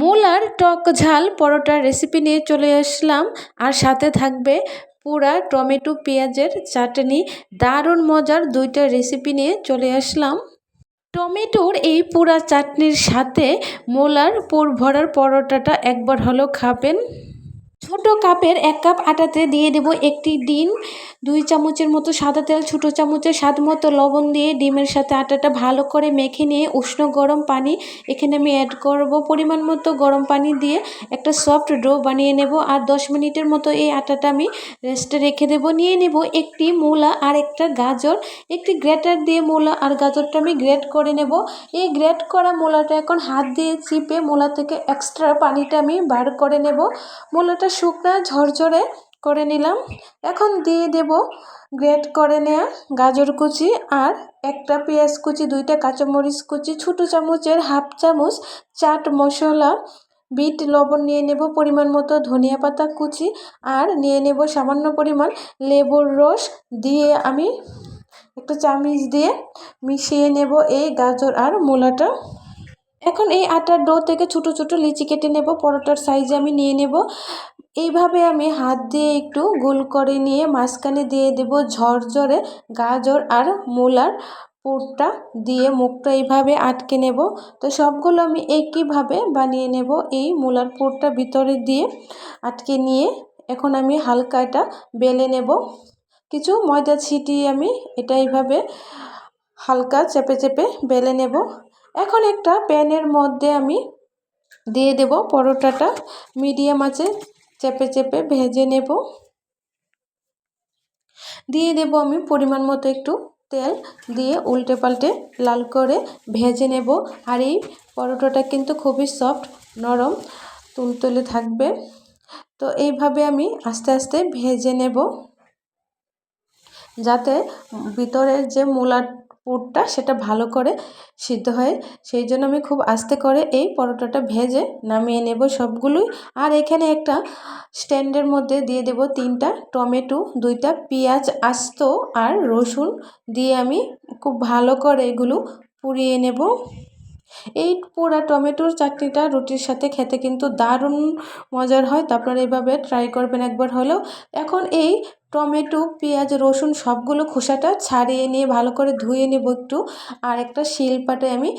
মূলার টক ঝাল পরোটার রেসিপি নিয়ে চলে আসলাম। আর সাথে থাকবে পুরা টমেটো পেঁয়াজের চাটনি। দারুণ মজার দুইটা রেসিপি নিয়ে চলে আসলাম। টমেটোর এই পুরা চাটনির সাথে মোলার পুর ভরার পরোটাটা একবার হলো খাবেন। ছোট কাপের এক কাপ আটাতে দিয়ে দেব একটি ডিম, দুই চামচের মতো সাদা তেল, ছোটো চামচের স্বাদ মতো লবণ দিয়ে ডিমের সাথে আটাটা ভালো করে মেখে নিয়ে উষ্ণ গরম পানি, এখানে আমি অ্যাড করব পরিমাণ মতো গরম পানি দিয়ে একটা সফট ডো বানিয়ে নেব আর দশ মিনিটের মতো এই আটাটা আমি রেস্টে রেখে দেব। নিয়ে নেব একটি মূলা আর একটা গাজর, একটি গ্রেটার দিয়ে মূলা আর গাজরটা আমি গ্রেট করে নেব। এই গ্রেট করা মূলাটা এখন হাত দিয়ে চিপে মূলা থেকে এক্সট্রা পানিটা আমি বার করে নেব। মূলাটা শুকনা ঝরঝরে করে নিলাম। এখন দিয়ে দেব গ্রেট করে নেওয়া গাজর কুচি আর একটা পেঁয়াজ কুচি, দুইটা কাঁচামরিচ কুচি, ছোটো চামচের হাফ চামচ চাট মশলা, বিট, লবণ নিয়ে নেব পরিমাণ মতো, ধনিয়া পাতা কুচি আর নিয়ে নেব সামান্য পরিমাণ লেবুর রস দিয়ে আমি একটু চামিচ দিয়ে মিশিয়ে নেব এই গাজর আর মূলাটা। এখন এই আটার ডো থেকে ছোটো ছোটো লিচি কেটে নেব, পরোটার সাইজে আমি নিয়ে নেব। এইভাবে আমি হাত দিয়ে একটু গোল করে নিয়ে মাঝখানে দিয়ে দেব ঝরঝরে গাজর আর মূলার পুরটা দিয়ে মুখটা এইভাবে আটকে নেব। তো সবগুলো আমি একইভাবে বানিয়ে নেব এই মূলার পুরটা ভিতরে দিয়ে আটকে নিয়ে। এখন আমি হালকা এটা বেলে নেব। কিছু ময়দা ছিটিয়ে আমি এটা এইভাবে হালকা চেপে চেপে বেলে নেব। এখন একটা প্যানের মধ্যে আমি দিয়ে দেব পরোটাটা। মিডিয়াম আছে, চেপে চেপে ভেজে নেব। দিয়ে দেব আমি পরিমাণ মতো একটু তেল দিয়ে উল্টে পাল্টে লাল করে ভেজে নেব। আর এই পরোটাটা কিন্তু খুবই সফট নরম, তুলতুলে থাকবে। তো এইভাবে আমি আস্তে আস্তে ভেজে নেব। যাতে ভিতরের যে মূলার পুরটা সেটা ভালো করে সিদ্ধ হয়, সেই জন্য আমি খুব আস্তে করে এই পরোটাটা ভেজে নামিয়ে নেব সবগুলোই। আর এখানে একটা স্ট্যান্ডের মধ্যে দিয়ে দেব তিনটা টমেটো, দুইটা পেঁয়াজ আস্ত আর রসুন দিয়ে আমি খুব ভালো করে এগুলো পুড়িয়ে নেব। এই পোড়া টমেটোর চাটনিটা রুটির সাথে খেতে কিন্তু দারুণ মজার হয়। তো আপনারা এইভাবে ট্রাই করবেন একবার হলেও। এখন এই টমেটো, পেঁয়াজ, রসুন সবগুলো খোসাটা ছাড়িয়ে নিয়ে ভালো করে ধুয়ে নেব একটু। আর একটা শিলপাটে আমি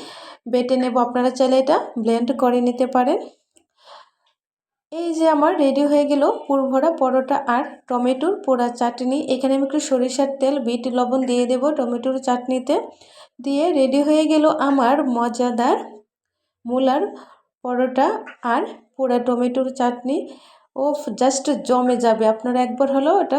বেটে নেব। আপনারা চাইলে এটা ব্লেন্ড করে নিতে পারেন। এই যে আমার রেডি হয়ে গেল পুরভরা পরোটা আর টমেটোর পোড়া চাটনি। এখানে আমি একটু সরিষার তেল, বিট, লবণ দিয়ে দেব টমেটোর চাটনিতে। দিয়ে রেডি হয়ে গেল আমার মজাদার মূলার পরোটা আর পোড়া টমেটোর চাটনি। ও জাস্ট জমে যাবে। আপনারা একবার হলো এটা